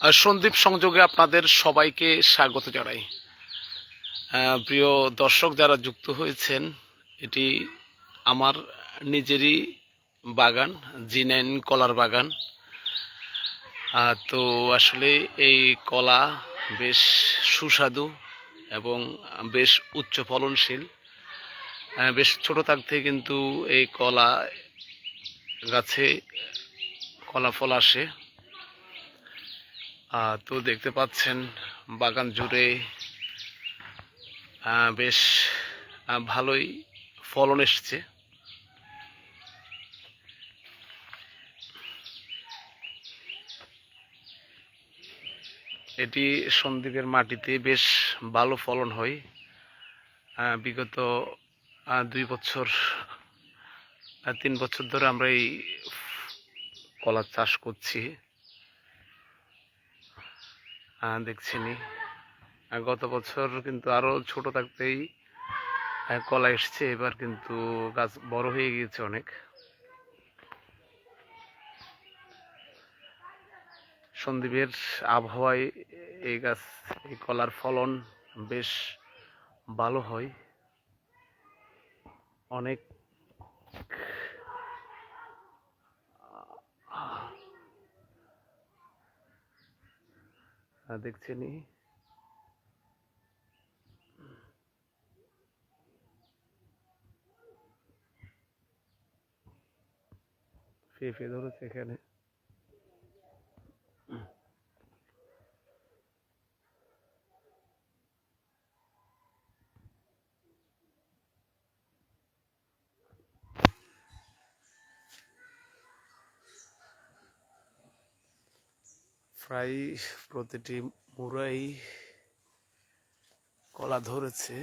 সন্দীপ সংযোগে আপনাদের সবাইকে স্বাগত জানাই। প্রিয় দর্শক যারা যুক্ত হয়েছেন, এটি আমার নিজেরই বাগান জি নাইন কলার বাগান। তো আসলে এই কলা বেশ সুস্বাদু এবং বেশ উচ্চ ফলনশীল। বেশ ছোট থাকতে কিন্তু এই কলা গাছে কলা ফল আসে। তো দেখতে পাচ্ছেন বাগান জুড়ে বেশ ভালোই ফলন এসছে। এটি সন্দ্বীপের মাটিতে বেশ ভালো ফলন হয়। বিগত দুই বছর তিন বছর ধরে আমরা এই কলা চাষ করছি। দেখছিনি। গত বছর কিন্তু আরও ছোট থাকতেই কলা এসছে এবার কিন্তু গাছ বড় হয়ে গিয়েছে অনেক। সন্দীপের আবহাওয়ায় এই গাছ, এই কলার ফলন বেশ ভালো হয়। অনেক আহ, দেখছেনই ফে ধরেছে এখানে। প্রায় প্রতিটি মুরাই কলা ধরেছে।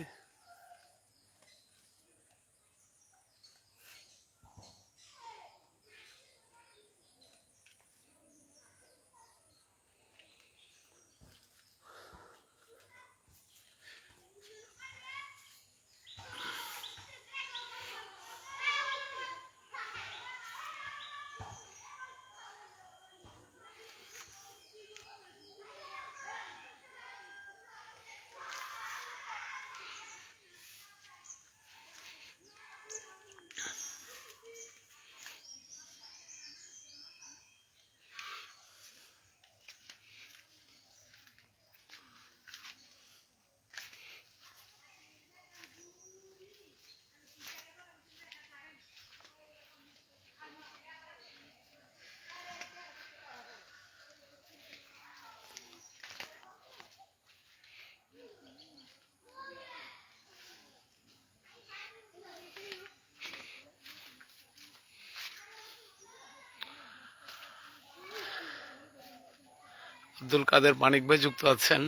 আব্দুল কাদের মানিক ভাই যুক্ত আছেন।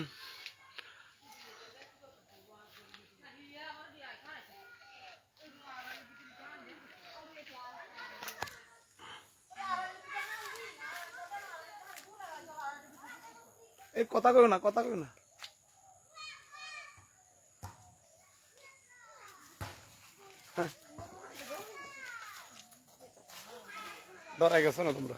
এই কথা কই না, কথা কই না। হ্যাঁ। ধরাই গেছো না তোমরা?